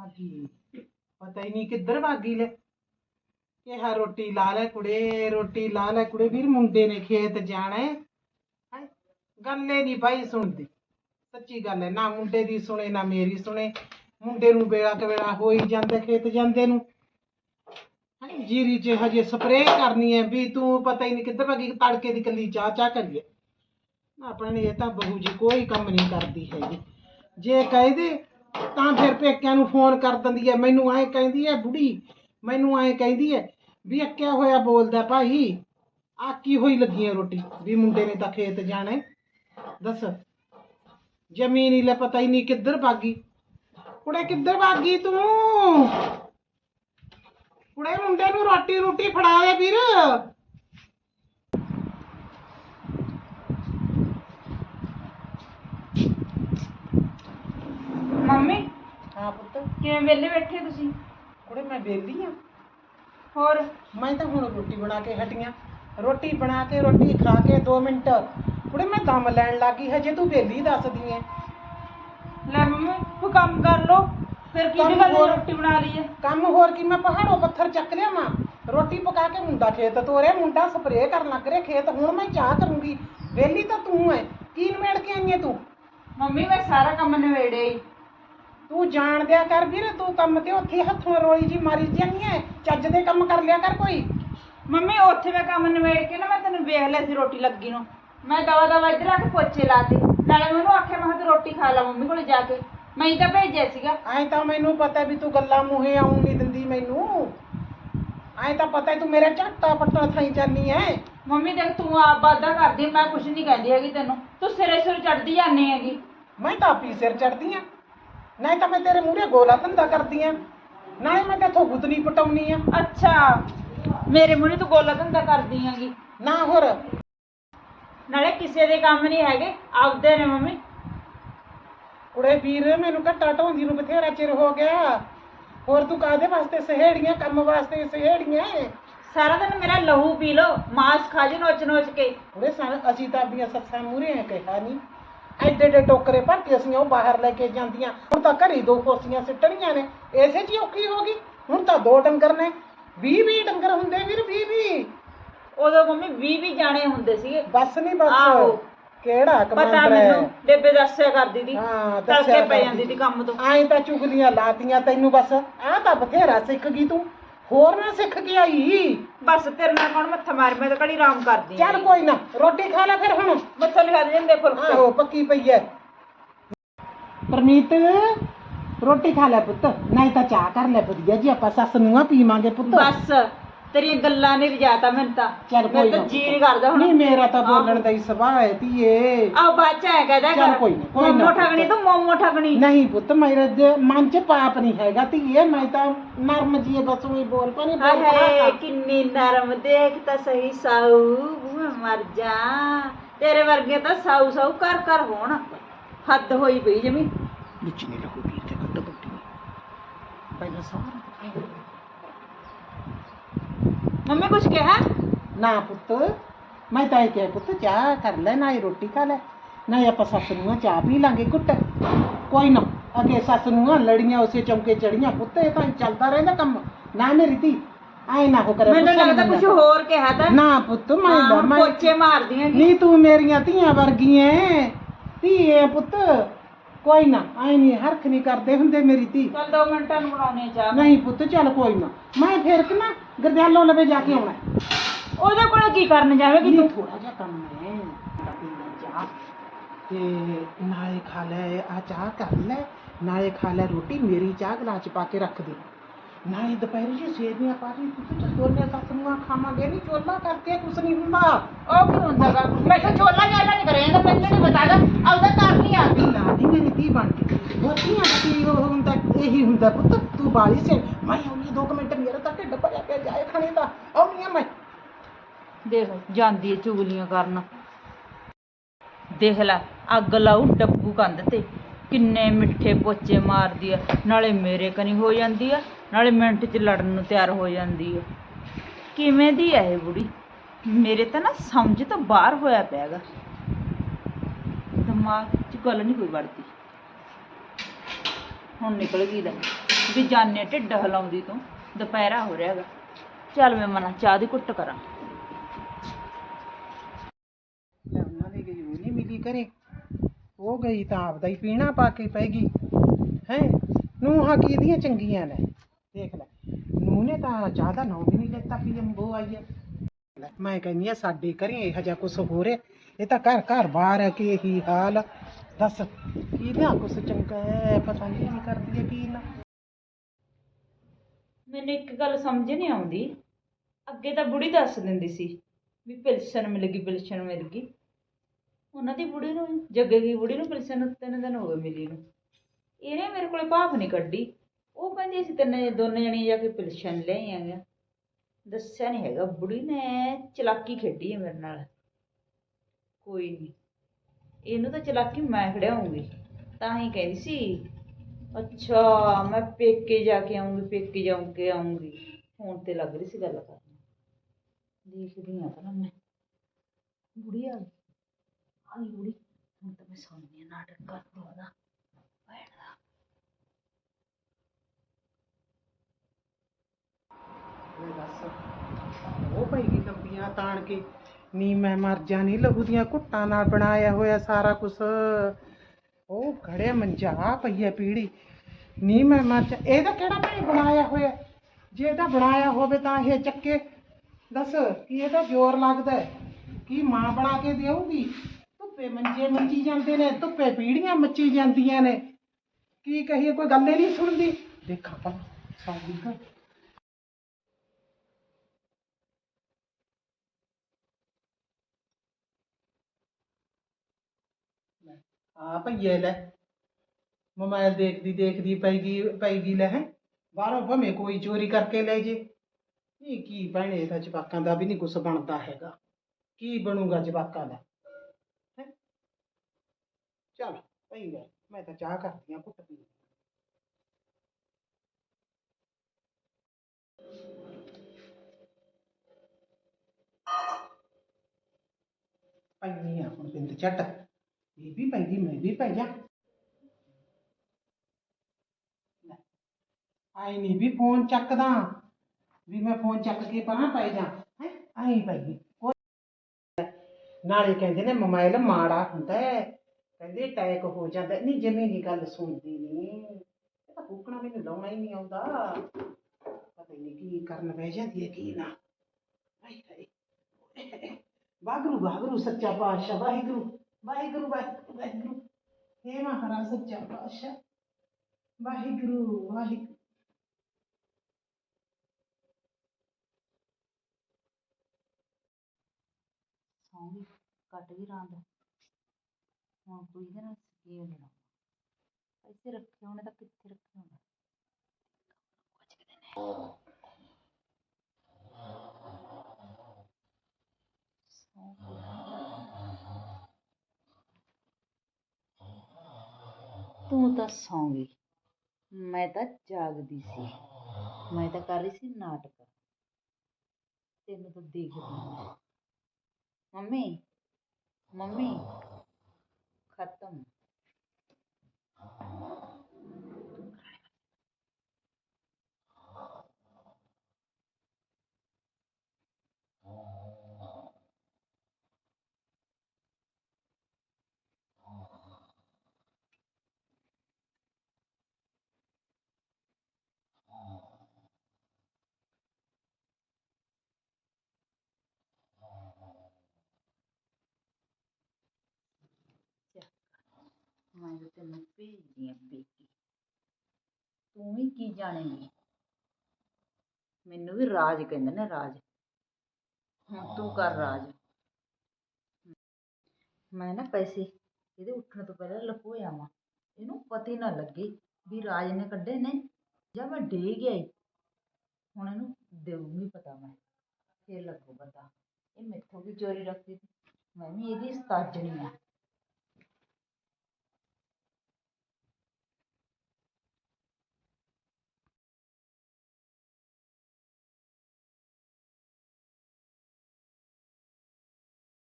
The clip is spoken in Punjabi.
ਭਾਗੀ। ਪਤਾ ਹੀ ਨਹੀਂ ਕਿੱਧਰ ਭਾਗੀ ਲੈ। ਕਿਹਾ ਰੋਟੀ ਲਾ ਲੈ ਕੁੜੇ ਰੋਟੀ ਲਾ ਲੈ ਕੁੜੇ। ਵੀਰ ਮੁੰਡੇ ਨੇ ਖੇਤ ਜਾਣਾ ਹੈ ਹੈਂ? ਗੱਲੇ ਨਹੀਂ ਭਾਈ ਸੁਣਦੀ। ਸੱਚੀ ਗੱਲ ਹੈ ਨਾ ਮੁੰਡੇ ਦੀ ਸੁਣੇ ਨਾ ਮੇਰੀ ਸੁਣੇ। ਮੁੰਡੇ ਨੂੰ ਵੇਲਾ ਕਵੇਲਾ ਹੋ ਹੀ ਜਾਂਦਾ ਖੇਤ ਜਾਂਦੇ ਨੂੰ। ਹੈਂ, ਜੀਰੀ 'ਚ ਹਜੇ ਸਪਰੇਅ ਕਰਨੀ ਹੈ ਵੀ ਤੂੰ ਪਤਾ ਹੀ ਨਹੀਂ ਕਿੱਧਰ ਭਾਗੀ ਤੜਕੇ ਦੀ ਕੱਲੀ ਚਾਹ ਚਾਹ ਕਰੀਏ ਆਪਣੇ ਇਹ ਤਾਂ ਬਹੂ ਜੀ ਕੋਈ ਕੰਮ ਨਹੀਂ ਕਰਦੀ ਹੈਗੀ। ਜੇ ਕਹਿ ਦੇ ਤਾਂ ਫਿਰ ਪੇਕਿਆਂ ਨੂੰ ਫੋਨ ਕਰ ਦਿੰਦੀ ਹੈ ਮੈਨੂੰ ਐਂ ਕਹਿੰਦੀ ਹੈ ਬੁੜੀ, ਮੈਨੂੰ ਐਂ ਕਹਿੰਦੀ ਹੈ ਵੀ ਅੱਕਿਆ ਹੋਇਆ ਬੋਲਦਾ ਭਾਈ? ਆਕੀ ਹੋਈ ਲੱਗੀ ਹੈ ਰੋਟੀ? ਵੀ ਮੁੰਡੇ ਨੇ ਤਾਂ ਖੇਤ ਜਾਣਾ ਹੈ। ਦੱਸ, ਜ਼ਮੀਨ ਹੀ ਲੈ ਪਤਾ ਹੀ ਨਹੀਂ ਕਿੱਧਰ ਭਾਗੀ। ਕੁੜੇ ਕਿੱਧਰ ਭਾਗੀ ਤੂੰ? ਕੁੜੇ ਮੁੰਡੇ ਨੂੰ ਰੋਟੀ ਰੋਟੀ ਫੜਾ ਦੇ ਵੀਰ ਮੰਮੀ? ਹਾਂ ਪੁੱਤ। ਕਿਵੇਂ ਵਿਹਲੇ ਬੈਠੇ ਤੁਸੀਂ? ਕੁੜੇ ਮੈਂ ਬੇਲੀ ਆ। ਹੋਰ? ਮੈਂ ਤਾਂ ਹੁਣ ਰੋਟੀ ਬਣਾ ਕੇ ਹਟੀਆਂ ਰੋਟੀ ਬਣਾ ਕੇ ਰੋਟੀ ਖਾ ਕੇ 2 ਮਿੰਟ। ਕੁੜੇ ਮੈਂ ਦਮ ਲੈਣ ਲੱਗੀ ਹਜੇ ਤੂੰ ਵੇਲੀ ਦੱਸਦੀ ਐ ਲੈ ਮੰਮੀ ਤੂੰ ਕੰਮ ਕਰ ਲੋ ਫਿਰ ਕਿਹੜੀ ਕੰਮ ਗੱਲ ਹੋਰ- ਰੋਟੀ ਬਣਾ ਲਈ ਹੈ ਕੰਮ ਹੋਰ ਕੀ? ਮੈਂ ਪਹਾੜੋਂ ਪੱਥਰ ਚੱਕ ਲਿਆ ਮਾਂ ਰੋਟੀ ਪਕਾ ਕੇ ਮੁੰਡਾ ਖੇਤ ਤੋਰਿਆ ਮੁੰਡਾ ਸਪਰੇਅ ਕਰਨ ਲੱਗ ਰਿਹਾ ਖੇਤ। ਹੁਣ ਮੈਂ ਚਾਹ ਕਰੂੰਗੀ। ਵੇਲੀ ਤਾਂ ਤੂੰ ਐ ਕੀ ਨਵੇੜ ਕੇ ਆਈ ਐ ਤੂੰ? ਮੰਮੀ ਮੈਂ ਸਾਰਾ ਕੰਮ ਨਵੇੜਿਆ ਹੀ ਤੂੰ ਜਾਣ ਦਿਆ ਕਰ ਵੀਰ ਤੂੰ ਕੰਮ ਤੇ ਉੱਥੇ ਹੱਥੋਂ ਰੋਲੀ ਜੀ ਮਾਰੀ ਜਾਂਦੀ ਐ। ਚੱਜ ਦੇ ਕੰਮ ਕਰ ਲਿਆ ਕਰ ਕੋਈ। ਮੰਮੀ ਉੱਥੇ ਮੈਂ ਕੰਮ ਨਵੇੜ ਕੇ ਨਾ ਮੈਂ ਤੈਨੂੰ ਵੇਖ ਲਿਆ ਸੀ ਰੋਟੀ ਲੱਗੀ ਨੂੰ। ਮੈਂ ਦਵਾ ਦਵਾ ਇੱਧਰ ਆ ਕੇ ਪੋਚੇ ਲਾਤੇ ਨਾਲੇ ਮੈਨੂੰ ਆਖਿਆ ਮੈਂ ਕਿਹਾ ਤੂੰ ਰੋਟੀ ਖਾ ਲਾ ਮੰਮੀ ਕੋਲੇ ਜਾ ਕੇ। ਮੈਂ ਹੀ ਤਾਂ ਭੇਜਿਆ ਸੀਗਾ। ਐਂ ਤਾਂ ਮੈਨੂੰ ਪਤਾ ਵੀ ਤੂੰ ਗੱਲਾਂ ਮੂਹੇ ਆਉਣ ਨਹੀਂ ਦਿੰਦੀ ਮੈਨੂੰ। ਐਂ ਤਾਂ ਪਤਾ ਤੂੰ ਮੇਰੇ ਝੱਟਾ ਪੱਟਾ ਥਾਈ ਜਾਨੀ ਐ। ਮੰਮੀ ਦੇਖ ਤੂੰ ਆਪ ਵਾਦਾ ਕਰਦੀ ਮੈਂ ਕੁਝ ਨਹੀਂ ਕਹਿੰਦੀ ਹੈਗੀ ਤੈਨੂੰ। ਤੂੰ ਸਿਰੇ ਸਿਰ ਚੜਦੀ ਜਾਂਦੀ ਹੈਗੀ। ਮੈਂ ਤਾਂ ਆਪੀ ਸਿਰ ਚੜਦੀ ਆ। ਨਹੀਂ ਤਾਂ ਮੈਂ ਤੇਰੇ ਮੂਹਰੇ ਗੋਲਾ ਧੰਦਾ ਕਰਦੀ ਆ। ਨਾਲੇ ਮੈਂ ਤੇਥੋਂ ਗੁੱਤਨੀ ਪਟਾਉਣੀ ਆ। ਅੱਛਾ ਮੇਰੇ ਮੂਹਰੇ ਤੂੰ ਗੋਲਾ ਧੰਦਾ ਕਰਦੀ ਹੈਗੀ ਨਾ ਹੋਰ। ਨਾਲੇ ਕਿਸੇ ਦੇ ਕੰਮ ਨਹੀਂ ਹੈਗੇ ਆਪਦੇ ਨੇ ਮੰਮੀ। ਕੁੜੇ ਵੀਰ ਮੈਨੂੰ ਘੱਟਾ ਢੋਂਦੀ ਨੂੰ ਬਥੇਰਾ ਚਿਰ ਹੋ ਗਿਆ। ਹੋਰ ਤੂੰ ਕਾਦੇ ਵਾਸਤੇ ਸਹੇੜੀਆਂ ਕੰਮ ਵਾਸਤੇ ਸਹੇੜੀਆਂ ਸਾਰਾ ਦਿਨ ਮੇਰਾ ਲਹੂ ਪੀ ਲੋ ਮਾਸ ਖਾ ਜੀ ਨੋਚ ਨੋਚ ਕੇ। ਕੁੜੇ ਸਾਨੂੰ ਅਸੀਂ ਤਾਂ ਆਪਣੀਆਂ ਸੱਸਾਂ ਮੂਹਰੇ ਆ ਕਿਹਾ ਨਹੀਂ ਐਡੇ ਐਡੇ ਟੋਕਰੇ ਭਰ ਕੇ ਅਸੀਂ ਉਹ ਬਾਹਰ ਲੈ ਕੇ ਜਾਂਦੀਆਂ। ਹੁਣ ਤਾਂ ਘਰੀ ਦੋ ਕੋਸੀਆਂ ਸਿੱਟਣੀਆਂ ਨੇ। ਐਸੇ ਜੀ ਔਖੀ ਹੋ ਗਈ। ਹੁਣ ਤਾਂ ਦੋ ਡੰਗਰ ਨੇ। 20 20 ਡੰਗਰ ਹੁੰਦੇ ਵੀਰ 20 20 ਉਦੋਂ ਮੰਮੀ 20 20 ਜਾਣੇ ਹੁੰਦੇ ਸੀਗੇ। ਬਸ ਨਹੀਂ ਬਸ। ਆਹੋ। ਕਿਹੜਾ ਪਤਾ ਕਮਾਂਡਰ ਮੈਨੂੰ ਹੈ? ਬੇਬੇ ਦੱਸਿਆ ਕਰਦੀ ਦੀ ਹਾਂ ਤੜਕੇ ਦੱਸਿਆ ਪੈ ਕਰਦੀ ਜਾਂਦੀ ਦੀ ਕੰਮ ਤੋਂ। ਆਏ ਤਾਂ ਚੁਗਲੀਆਂ ਲਾਤੀਆਂ ਤੈਨੂੰ ਬਸ। ਆ ਤਾਂ ਬਥੇਰਾ ਸਿੱਖ ਗਈ ਤੂੰ। ਹੋਰ ਨਾ ਸਿੱਖ ਕੇ ਆਈ। ਬਸ ਤੇਰੇ ਨਾਲ ਕੌਣ ਮੱਥਾ ਮਾਰ ਮੈਂ ਤਾਂ ਕੜੀ ਆਰਾਮ ਕਰਦੀ ਚੱਲ ਕੋਈ ਨਾ ਰੋਟੀ ਖਾ ਲੈ ਫਿਰ ਹੁਣ। ਮੱਥਾ ਲਿਖਾ ਦੇ ਜਾਂਦੇ ਫੁਲਕੇ ਆਹੋ ਪੱਕੀ ਪਈ ਐ। ਪਰਮੀਤ ਰੋਟੀ ਖਾ ਲੈ ਪੁੱਤ ਨਹੀਂ ਤਾਂ ਚਾਹ ਕਰ ਲੈ ਵਧੀਆ ਜੀ ਆਪਾਂ ਸੱਸ ਨੂੰਹਾਂ ਪੀਵਾਂਗੇ ਪੁੱਤ। ਬਸ। ਤੇਰੀਆਂ ਗੱਲਾਂ ਨੇ ਰਜਾਤਾ ਮੈਨੂੰ ਤਾਂ। ਚੱਲ ਮੈਂ ਕੋਈ ਤਾਂ ਨਾ। ਜੀ ਨਹੀਂ ਕਰਦਾ ਹੁਣ। ਨਹੀਂ ਮੇਰਾ ਤਾਂ ਬੋਲਣ ਦਾ ਹੀ ਸੁਭਾਅ ਹੈ ਧੀਏ। ਆਹ ਬੱਚਾ ਹੈ ਕਹਦਾ ਚੱਲ ਕੋਈ ਨਾ, ਕੋਈ ਨਾ ਮੋਮੋ ਠਗਣੀ ਤਾਂ ਮੋਮੋ ਠਗਣੀ। ਨਹੀਂ ਪੁੱਤ ਮੇਰੇ ਦੇ ਮਨ 'ਚ ਪਾਪ ਨਹੀਂ ਹੈਗਾ ਧੀਏ ਮੈਂ ਤਾਂ ਨਰਮ ਜੀਏ ਬਸ ਉਹੀ ਬੋਲ ਪਾਣੀ ਬੋਲ ਹਾਏ ਕਿੰਨੀ ਨਰਮ ਦੇਖ ਤਾਂ ਸਹੀ ਸਾਊ ਮੈਂ ਮਰ ਜਾ। ਤੇਰੇ ਵਰਗੇ ਤਾਂ ਸਾਊ ਸਾਊ ਕਰ ਕਰ ਹੋਣ। ਹੱਦ ਹੋਈ ਪਈ ਜਮੀ। ਵਿੱਚ ਨਹੀਂ ਰਹੂਗੀ ਤੇ ਕੱਟ ਬੱਟੀ ਪਹਿਲਾਂ ਸਾਰਾ ਮੰਮੀ ਕੁਛ ਕਿਹਾ ਨਾ ਪੁੱਤ ਮੈਂ ਤਾਂ ਇਹ ਕਿਹਾ ਪੁੱਤ ਚਾਹ ਕਰ ਲੈ ਨਾ ਹੀ ਰੋਟੀ ਖਾ ਲੈ ਨਾ ਹੀ ਆਪਾਂ ਸੱਸ ਨੂੰ ਚਾਹ ਪੀ ਲਾਂਗੇ ਕੁੱਟ ਕੋਈ ਨਾ ਅੱਗੇ ਸੱਸ ਨੂੰ ਲੜੀਆਂ ਉਸੇ ਚੌਂਕੇ ਚੜੀਆਂ ਪੁੱਤ ਇਹ ਤਾਂ ਚੱਲਦਾ ਰਹਿੰਦਾ ਕੰਮ ਨਾ ਮੇਰੀ ਧੀ ਐ ਨਾ ਹੋ ਕਰੇ ਮੈਨੂੰ ਗੁੱਸਾ ਨੀ ਲੱਗਦਾ ਕੁਛ ਮੰਨਿਆ। ਹੋਰ ਕਿਹਾ ਤਾਂ ਨਾ ਪੁੱਤ ਮੈਂ ਹਾਂ, ਹੁਣ ਮੈਂ ਪੋਚੇ ਮਾਰਦੀਆਂ ਨਹੀਂ ਤੂੰ ਮੇਰੀਆਂ ਧੀਆਂ ਵਰਗੀਆਂ ਧੀਏ ਪੁੱਤ ਕੋਈ ਨਾ ਐ ਨਹੀਂ ਹਰਖ ਨਹੀਂ ਕਰਦੇ ਹੁੰਦੇ ਮੇਰੀ ਧੀ। ਚੱਲ ਦੋ ਮਿੰਟਾਂ ਨੂੰ ਬਣਾਉਣੀ ਚਾਹ। ਨਹੀਂ ਪੁੱਤ ਚੱਲ ਕੋਈ ਨਾ। ਮੈਂ ਫੇਰ ਕਿ ਨਾ ਗਰਦਿਆਲੋਂ ਲਵੇ ਜਾ ਕੇ ਆਉਣਾ। ਉਹਦੇ ਕੋਲ ਕੀ ਕਰਨ ਜਾਵੇਂਗੀ ਤੂੰ? ਥੋੜਾ ਜਿਹਾ ਕੰਮ ਹੈ। ਚਾਹ। ਤੇ ਨਾਲੇ ਖਾ ਲੈ ਆ ਚਾਹ ਕਰ ਲੈ। ਨਾਲੇ ਖਾ ਲੈ ਰੋਟੀ ਮੇਰੀ ਚਾਹ ਗਲਾਸ ਚ ਪਾ ਕੇ ਰੱਖ ਦੇ। ਨਾਲੇ ਦੁਪਹਿਰੇ ਜੇ ਸੇਵੀਆਂ ਪਾ ਕੇ ਪੁੱਤ ਚ ਦੋਨੇ ਸੱਸ ਨੂੰ ਖਾਵਾਂਗੇ ਨਹੀਂ ਚੋਲਾ ਕਰਕੇ ਕੁਛ ਨਹੀਂ ਹੁੰਦਾ। ਉਹ ਕੀ ਹੁੰਦਾ ਗਾ? ਮੈਂ ਤਾਂ ਛੋਲਾ ਜ਼ਿਆਦਾ ਨਹੀਂ ਕਰਿਆ ਤਾਂ ਪਹਿਲਾਂ ਨਹੀਂ ਬਤਾ ਦਾ ਆਪਦਾ ਕਰ ਨਹੀਂ ਆ। ਵੀ ਲਾ ਦੀ ਮੇਰੀ ਧੀ ਬਣ ਕੇ। ਬਹੁਤੀਆਂ ਕੀ ਉਹ ਹੁੰਦਾ ਇਹੀ ਹੁੰਦਾ ਪੁੱਤ ਤੂੰ ਬਾਲੀ ਸੇ। ਮੈਂ ਆਉਣੀ ਦੋ ਕੁ ਮਿੰਟ ਮੇਰਾ ਤਾਂ ਢਿੱਡ ਭਰਿਆ ਪਿਆ ਜਾਏ ਖਾਣੇ ਦਾ। ਆਉਣੀ ਆ ਮੈਂ। ਦੇਖ ਜਾਂਦੀ ਏ ਚੁਗਲੀਆਂ ਕਰਨ। ਦੇਖ ਲੈ ਅੱਗ ਲਾਉ ਡੱਬੂ ਕੰਧ ਤੇ। ਕਿੰਨੇ ਮਿੱਠੇ ਪੋਚੇ ਮਾਰਦੀ ਆ। ਨਾਲੇ ਮੇਰੇ ਕਨੀ ਹੋ ਜਾਂਦੀ ਆ। ਨਾਲੇ ਮਿੰਟ 'ਚ ਲੜਨ ਨੂੰ ਤਿਆਰ ਹੋ ਜਾਂਦੀ ਆ ਕਿਵੇਂ ਦੀ ਆ ਇਹ ਬੁੜੀ? ਮੇਰੇ ਤਾਂ ਨਾ ਸਮਝ ਤੋਂ ਬਾਹਰ ਹੋਇਆ ਪਿਆਗਾ। ਦਿਮਾਗ 'ਚ ਗੱਲ ਨਹੀਂ ਕੋਈ ਵੜਦੀ ਹੁਣ ਨਿਕਲ ਗਈ ਦਾ। ਵੀ ਜਾਨੇ ਢਿੱਡ ਹਿਲਾਉਂਦੀ ਤੂੰ, ਦੁਪਹਿਰਾ ਹੋ ਰਿਹਾ ਹੈਗਾ ਚੱਲ ਮੈਂ ਮਨਾ ਚਾਹ ਦੀ ਕੁੱਟ ਕਰਾਂ। ਲੈ ਉਹਨਾਂ ਦੀ ਗਈ ਉਹ ਨਹੀਂ ਮਿਲੀ ਘਰੇ। ਉਹ ਗਈ ਤਾਂ ਆਪਦਾ ਹੀ ਪੀਣਾ ਪਾ ਕੇ ਪੈਗੀ ਹੈ? ਨੂੰਹਾਂ ਕਿਹਦੀਆਂ ਚੰਗੀਆਂ ਨੇ? ਦੇਖ ਲੈ। ਨੂੰਹ ਤਾਂ ਚਾਹ ਦਾ ਵੀ ਨਹੀਂ ਲੈਤਾ ਵੀ ਅੰਬੋ ਆਈ ਹੈ ਮੈਂ ਕਹਿੰਦੀ ਆ, ਸਾਡੇ ਘਰੇ ਇਹੋ ਜਿਹਾ ਕੁਝ ਹੋ ਰਿਹਾ ਇਹ ਤਾਂ ਘਰ ਘਰ ਬਾਹਰ ਹੈ ਕਿ ਹਾਲ ਆ। ਦੱਸ, ਕਿਹਦਾ ਕੁਝ ਚੰਗਾ ਹੈ? ਪਤਾ ਨਹੀਂ ਕੀ ਕਰਦੀ ਹੈ ਕੀ ਨਾ। ਮੈਨੂੰ ਇੱਕ ਗੱਲ ਸਮਝ ਨਹੀਂ ਆਉਂਦੀ। ਅੱਗੇ ਤਾਂ ਬੁੜੀ ਦੱਸ ਦਿੰਦੀ ਸੀ ਵੀ ਪਿਲਸਣ ਮਿਲ ਗਈ, ਪਿਲਸਣ ਮਿਲ ਗਈ। ਉਹਨਾਂ ਦੀ ਬੁੜੀ ਨੂੰ ਜੱਗੇ ਦੀ ਬੁੜੀ ਨੂੰ ਪਿਲਸਣ ਤਿੰਨ ਦਿਨ ਹੋ ਗਏ ਮਿਲੀ ਨੂੰ। ਇਹਨੇ ਮੇਰੇ ਕੋਲੇ ਭਾਫ ਨਹੀਂ ਕੱਢੀ। ਉਹ ਕਹਿੰਦੀ ਅਸੀਂ ਤਿੰਨ ਦੋਨੇ ਜਣੀਆਂ ਜਾ ਕੇ ਪਿਲਸਣ ਲੈ ਆਈਆਂ ਦੱਸਿਆ ਨਹੀਂ ਹੈਗਾ, ਬੁੜੀ ਨੇ ਚਲਾਕੀ ਖੇਡੀ ਹੈ ਮੇਰੇ ਨਾਲ। ਕੋਈ ਨਹੀਂ ਇਹਨੂੰ ਤਾਂ ਚਲਾਕੀ ਮੈਂ ਖੜਾਉਂਗੀ ਤਾਂ ਹੀ ਕਹਿੰਦੀ ਸੀ, ਅੱਛਾ, ਮੈਂ ਪੇਕੇ ਜਾ ਕੇ ਆਉਂਗੀ, ਪੇਕੇ ਜਾ ਕੇ ਆਉਂਗੀ। ਫੋਨ ਤੇ ਲੱਗ ਰਹੀ ਸੀ ਗੱਲ ਕਰਨ ਦੇਖਦੀ ਆ ਤਾਂ ਮੈਂ। ਬੁੜੀ ਆ ਗਈ। ਆਈ ਬੁੜੀ, ਹੁਣ ਤਾਂ ਮੈਂ ਸੌਂਦੀ ਨਾਟਕ ਕਰ ਉਹਦਾ ਭੈਣ ਦਾ ਲੈ ਦੱਸ। ਉਹ ਪਈ ਗਈ ਲੰਬੀਆਂ ਤਾਣ ਕੇ, ਨੀ ਮੈਂ ਮਰ ਜਾ, ਨੀ ਲਹੂ ਦੀਆਂ ਘੁੱਟਾਂ ਨਾਲ ਬਣਾਇਆ ਹੋਇਆ ਸਾਰਾ ਕੁਛ। ਉਹ ਖੜੇ ਮੰਜਾ, ਆਹ ਪਈ ਹੈ ਪੀੜੀ। ਨੀ ਮੈਂ ਮਰ ਜਾ ਇਹਦਾ ਕਿਹੜਾ ਭਾਈ ਬਣਾਇਆ ਹੋਇਆ ਜੇ ਇਹਦਾ ਬਣਾਇਆ ਹੋਵੇ ਤਾਂ ਇਹ ਚੱਕੇ। ਦੱਸ, ਕੀ ਇਹਦਾ ਜ਼ੋਰ ਲੱਗਦਾ ਹੈ? ਕੀ ਮਾਂ ਬਣਾ ਕੇ ਦੇਊਗੀ? ਧੁੱਪੇ ਮੰਜੇ ਮੰਜੀ ਜਾਂਦੇ ਨੇ, ਧੁੱਪੇ ਪੀੜੀਆਂ ਮੱਚੀ ਜਾਂਦੀਆਂ ਨੇ। ਕੀ ਕਹੀਏ, ਕੋਈ ਗੱਲ ਹੀ ਨਹੀਂ ਸੁਣਦੀ। ਦੇਖਾਂ ਪਰ ਸੌਂਦੀ ਕਰ ਆ ਭਈਏ ਲੈ। ਮੋਬਾਈਲ ਦੇਖਦੀ ਦੇਖਦੀ ਪੈਗੀ ਗਈ ਲੈ। ਹੈ ਬਾਹਰੋਂ ਭਵੇਂ ਕੋਈ ਚੋਰੀ ਕਰਕੇ ਲੈ ਜੇ। ਇਹ ਕੀ ਭੈਣੇ ਦਾ ਜਵਾਕਾਂ ਦਾ ਵੀ ਨਹੀਂ ਕੁਛ ਬਣਦਾ ਹੈਗਾ। ਕੀ ਬਣੂਗਾ ਜਵਾਕਾਂ ਦਾ? ਹੈਂ? ਚਲ, ਭਈ ਲੈ, ਮੈਂ ਤਾਂ ਚਾਹ ਕਰਦੀ ਆ ਘੁੱਟ ਪੀ ਪੈਣੀ ਆ, ਹੁਣ ਬਿੰਦ ਝੱਟ ਇਹ ਵੀ ਪੈਗੀ ਮੈਂ ਵੀ ਪੈ ਜਾ ਲੈ, ਆਈ ਨਹੀਂ ਵੀ ਫੋਨ ਚੱਕਦਾ। ਵੀ ਮੈਂ ਫੋਨ ਚੱਕ ਕੇ ਪਰਾਂ ਪੈ ਜਾ। ਹੈ? ਆਈ ਪੈਗੀ ਨਾਲੇ ਕਹਿੰਦੇ ਨੇ ਮੋਬਾਈਲ ਮਾੜਾ ਹੁੰਦਾ ਹੈ। ਕਹਿੰਦੇ ਅਟੈਕ ਹੋ ਜਾਂਦਾ। ਹੈ। ਨਹੀਂ ਜਮੀ ਨਹੀਂ ਗੱਲ ਸੁਣਦੀ ਨਹੀਂ। ਇਹ ਤਾਂ ਫੂਕਣਾ ਮੈਨੂੰ ਲਾਉਣਾ ਹੀ ਨਹੀਂ ਆਉਂਦਾ। ਪਤਾ ਹੀ ਨਹੀਂ ਕੀ ਕਰਨ ਬਹਿ ਜਾਂਦੀ ਹੈ ਕੀ ਨਾ। ਹਾਏ ਹਾਏ। ਵਾਹਿਗੁਰੂ ਵਾਹਿਗੁਰੂ ਸੱਚਾ ਪਾਤਸ਼ਾਹ ਵਾਹਿਗੁਰੂ। ਵਾਹਿਗੁਰੂ ਵਾਹਿਗੁਰੂ ਵਾਹਿਗੁਰੂ। ਹੇ ਮਹਾਰਾਜ ਸੱਚਾ ਪਾਤਸ਼ਾਹ। ਵਾਹਿਗੁਰੂ ਵਾਹਿਗੁਰੂ। ਸੌਂਗੀ ਕੱਟ ਵੀ ਰਾਂਦ ਹੁਣ ਕੋਈ ਇਹਦੇ ਨਾਲ ਸਕੀਮ ਲੈਣਾ ਪੈਸੇ ਰੱਖੇ ਹੋਣੇ ਤਾਂ ਕਿੱਥੇ ਰੱਖੇ ਹੋਣੇ? ਤੂੰ ਤਾਂ ਸੌਂ ਗਈ ਮੈਂ ਤਾਂ ਜਾਗਦੀ ਸੀ। ਮੈਂ ਤਾਂ ਕਰ ਰਹੀ ਸੀ ਨਾਟਕ। ਤੈਨੂੰ ਤਾਂ ਦੇਖਦੀ ਮੰਮੀ ਮੰਮੀ, ਖਤਮ। ਮੈਂ ਤਾਂ ਤੈਨੂੰ ਭੇਜਦੀ ਆਂ ਪੇਕੀ। ਤੂੰ ਵੀ ਕੀ ਜਾਣੇਂਗੀ? ਮੈਨੂੰ ਵੀ ਰਾਜ ਕਹਿੰਦੇ ਨੇ ਰਾਜ। ਹੁਣ ਤੂੰ ਕਰ ਰਾਜ। ਮੈਂ ਨਾ ਪੈਸੇ ਇਹਦੇ ਉੱਠਣ ਤੋਂ ਪਹਿਲਾਂ ਲੁਕੋਇਆ ਵਾਂ ਇਹਨੂੰ ਪਤਾ ਹੀ ਨਾ ਲੱਗੇ ਵੀ ਰਾਜ ਨੇ ਕੱਢੇ ਨੇ ਜਾਂ ਮੈਂ ਡੇ ਗਿਆ ਈ। ਹੁਣ ਇਹਨੂੰ ਦੇਊਂਗੀ ਪਤਾ ਮੈਂ। ਫੇਰ ਲੱਗੂ ਪਤਾ ਇਹ ਮੈਥੋਂ ਵੀ ਚੋਰੀ ਰੱਖਦੀ ਸੀ ਮੈਂ ਵੀ ਇਹਦੀ ਸਤਾਜਣੀ ਆ।